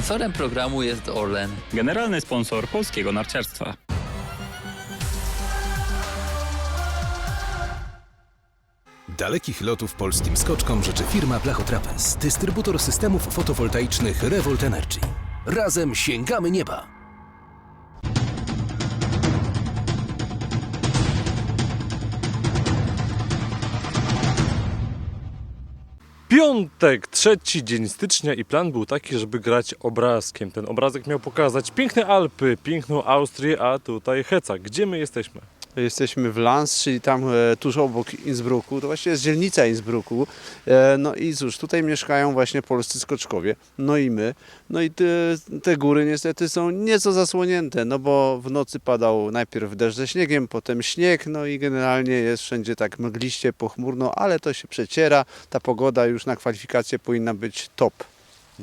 Sponsorem programu jest Orlen. Generalny sponsor polskiego narciarstwa. Dalekich lotów polskim skoczkom życzy firma Blachotrapez, dystrybutor systemów fotowoltaicznych Revolt Energy. Razem sięgamy nieba! Piątek, trzeci dzień stycznia i plan był taki, żeby grać obrazkiem. Ten obrazek miał pokazać piękne Alpy, piękną Austrię, a tutaj Heca. Gdzie my jesteśmy? Jesteśmy w Lans, czyli tam e, tuż obok Innsbrucku. To właśnie jest dzielnica Innsbrucku. E, no i cóż, tutaj mieszkają właśnie polscy skoczkowie. No i my. No i te, te góry niestety są nieco zasłonięte, no bo w nocy padał najpierw deszcz ze śniegiem, potem śnieg, no i generalnie jest wszędzie tak mgliście, pochmurno, ale to się przeciera. Ta pogoda już na kwalifikacje powinna być top.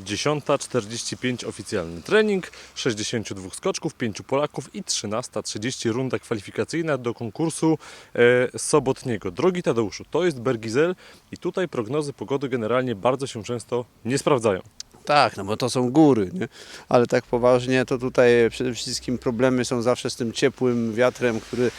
10.45 oficjalny trening, 62 skoczków, 5 Polaków i 13.30 runda kwalifikacyjna do konkursu e, sobotniego. Drogi Tadeuszu, to jest Bergizel i tutaj prognozy pogody generalnie bardzo się często nie sprawdzają. Tak, no bo to są góry, nie? ale tak poważnie to tutaj przede wszystkim problemy są zawsze z tym ciepłym wiatrem, który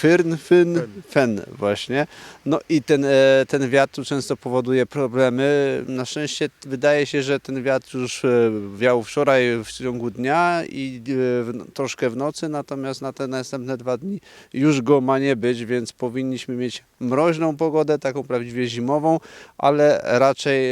fyrn, fyn, fen właśnie. No i ten, e, ten wiatr tu często powoduje problemy. Na szczęście wydaje się, że ten wiatr już e, wiał wczoraj w ciągu dnia i e, w, troszkę w nocy, natomiast na te następne dwa dni już go ma nie być, więc powinniśmy mieć mroźną pogodę, taką prawdziwie zimową, ale raczej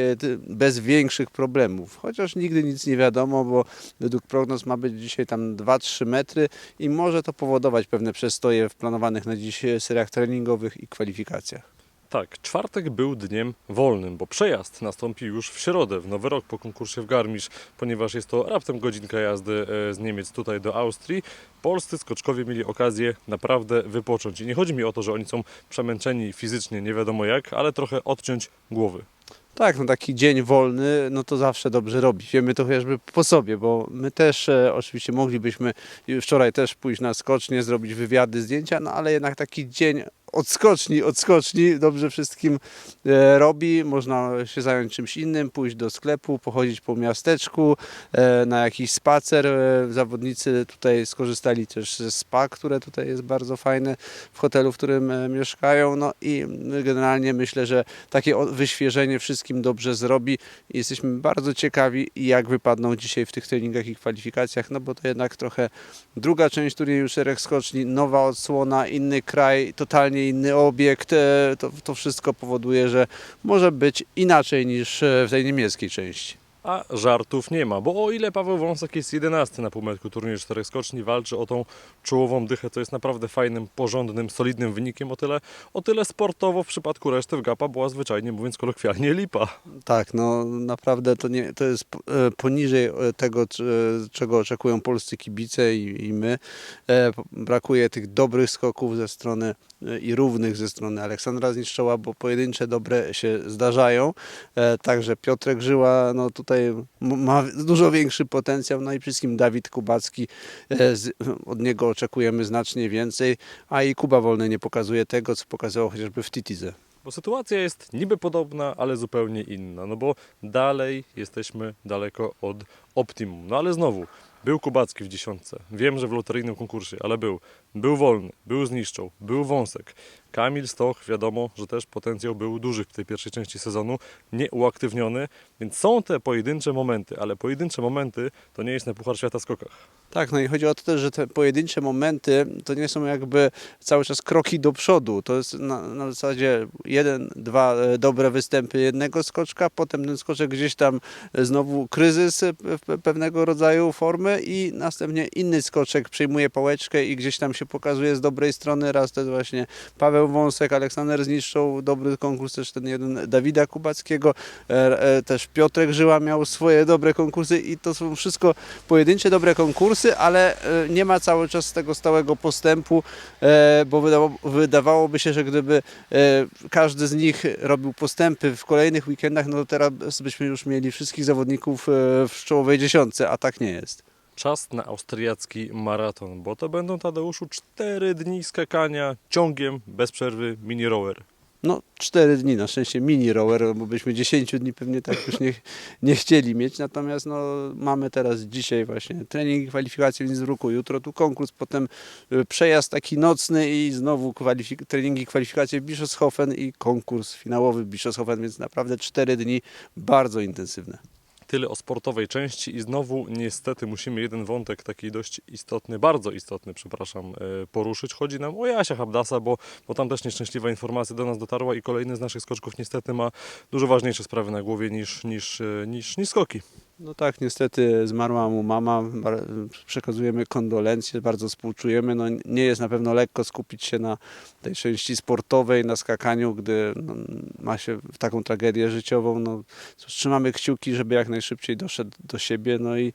bez większych problemów. Chociaż nigdy nic nie wiadomo, bo według prognoz ma być dzisiaj tam 2-3 metry i może to powodować pewne przestoje w planowanych na dziś e, seriach treningowych i kwalifikacjach. Tak, czwartek był dniem wolnym, bo przejazd nastąpi już w środę, w nowy rok po konkursie w Garmisch, ponieważ jest to raptem godzinka jazdy e, z Niemiec tutaj do Austrii. Polscy skoczkowie mieli okazję naprawdę wypocząć. I nie chodzi mi o to, że oni są przemęczeni fizycznie, nie wiadomo jak, ale trochę odciąć głowy. Tak, no taki dzień wolny, no to zawsze dobrze robi. Wiemy to chociażby po sobie, bo my też e, oczywiście moglibyśmy wczoraj też pójść na skocznie, zrobić wywiady, zdjęcia, no ale jednak taki dzień od skoczni, od skoczni dobrze wszystkim e, robi. Można się zająć czymś innym, pójść do sklepu, pochodzić po miasteczku, e, na jakiś spacer. E, zawodnicy tutaj skorzystali też ze spa, które tutaj jest bardzo fajne w hotelu, w którym mieszkają. No i generalnie myślę, że takie wyświeżenie wszystkim dobrze zrobi. Jesteśmy bardzo ciekawi, jak wypadną dzisiaj w tych treningach i kwalifikacjach, no bo to jednak trochę druga część turnieju szereg skoczni, nowa odsłona, inny kraj, totalnie inny obiekt. e, To, to wszystko powoduje, że może być inaczej niż e, w tej niemieckiej części. A żartów nie ma, bo o ile Paweł Wąsek jest 11 na półmetku turnieju czterech skoczni, walczy o tą czołową dychę, co jest naprawdę fajnym, porządnym, solidnym wynikiem, o tyle, o tyle sportowo w przypadku reszty w Gapa była zwyczajnie mówiąc kolokwialnie lipa. Tak, no naprawdę to, nie, to jest e, poniżej e, tego, e, czego oczekują polscy kibice i, i my. Brakuje tych dobrych skoków ze strony i równych ze strony Aleksandra Zniszczoła, bo pojedyncze dobre się zdarzają. Także Piotrek Żyła no tutaj m- ma dużo większy potencjał, no i wszystkim Dawid Kubacki, e, od niego oczekujemy znacznie więcej, a i Kuba Wolny nie pokazuje tego, co pokazywał chociażby w Titize. Bo sytuacja jest niby podobna, ale zupełnie inna. No bo dalej jesteśmy daleko od optimum. No ale znowu, był Kubacki w dziesiątce. Wiem, że w loteryjnym konkursie, ale był. Był Wolny, był Zniszczą, był Wąsek. Kamil Stoch, wiadomo, że też potencjał był duży w tej pierwszej części sezonu, nieuaktywniony, więc są te pojedyncze momenty, ale pojedyncze momenty to nie jest na Puchar Świata skokach. Tak, no i chodzi o to też, że te pojedyncze momenty to nie są jakby cały czas kroki do przodu. To jest na, na zasadzie jeden, dwa e, dobre występy jednego skoczka, potem ten skoczek gdzieś tam e, znowu kryzys e, pe- pewnego rodzaju formy i następnie inny skoczek przejmuje pałeczkę i gdzieś tam się pokazuje z dobrej strony. Raz to jest właśnie Paweł Wąsek, Aleksander Zniszczą, dobry konkurs też ten jeden Dawida Kubackiego, e, e, też Piotrek Żyła miał swoje dobre konkursy i to są wszystko pojedyncze dobre konkursy, ale e, nie ma cały czas tego stałego postępu, bo wydawało, wydawałoby się, że gdyby każdy z nich robił postępy w kolejnych weekendach, no to teraz byśmy już mieli wszystkich zawodników w czołowej dziesiątce, a tak nie jest. Czas na austriacki maraton, bo to będą Tadeuszu cztery dni skakania ciągiem, bez przerwy, mini rower. No, cztery dni, na szczęście mini rower, bo byśmy 10 dni pewnie tak już nie, nie chcieli mieć. Natomiast no, mamy teraz dzisiaj właśnie trening, kwalifikacje w Innsbrucku, jutro tu konkurs, potem y, przejazd taki nocny i znowu kwalifik- treningi, kwalifikacje w Bischofshofen i konkurs finałowy w Bischofshofen, więc naprawdę cztery dni bardzo intensywne. Tyle o sportowej części i znowu niestety musimy jeden wątek taki dość istotny, bardzo istotny, przepraszam, e, poruszyć. Chodzi nam o Jasia Habdasa, bo, bo tam też nieszczęśliwa informacja do nas dotarła i kolejny z naszych skoczków niestety ma dużo ważniejsze sprawy na głowie niż, niż, e, niż, niż skoki. No tak, niestety zmarła mu mama, przekazujemy kondolencje, bardzo współczujemy. No, nie jest na pewno lekko skupić się na tej części sportowej, na skakaniu, gdy no, ma się taką tragedię życiową. No, trzymamy kciuki, żeby jak najszybciej doszedł do siebie. No i,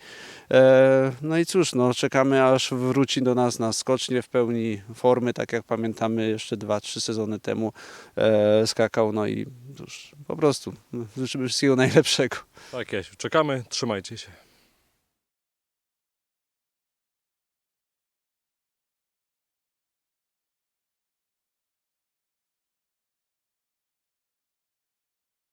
e, no i cóż, no, czekamy aż wróci do nas na skocznie w pełni formy, tak jak pamiętamy jeszcze dwa, trzy sezony temu e, skakał. No i cóż, po prostu życzymy wszystkiego najlepszego. Tak, Jasiu, czekamy, Trzymajcie się.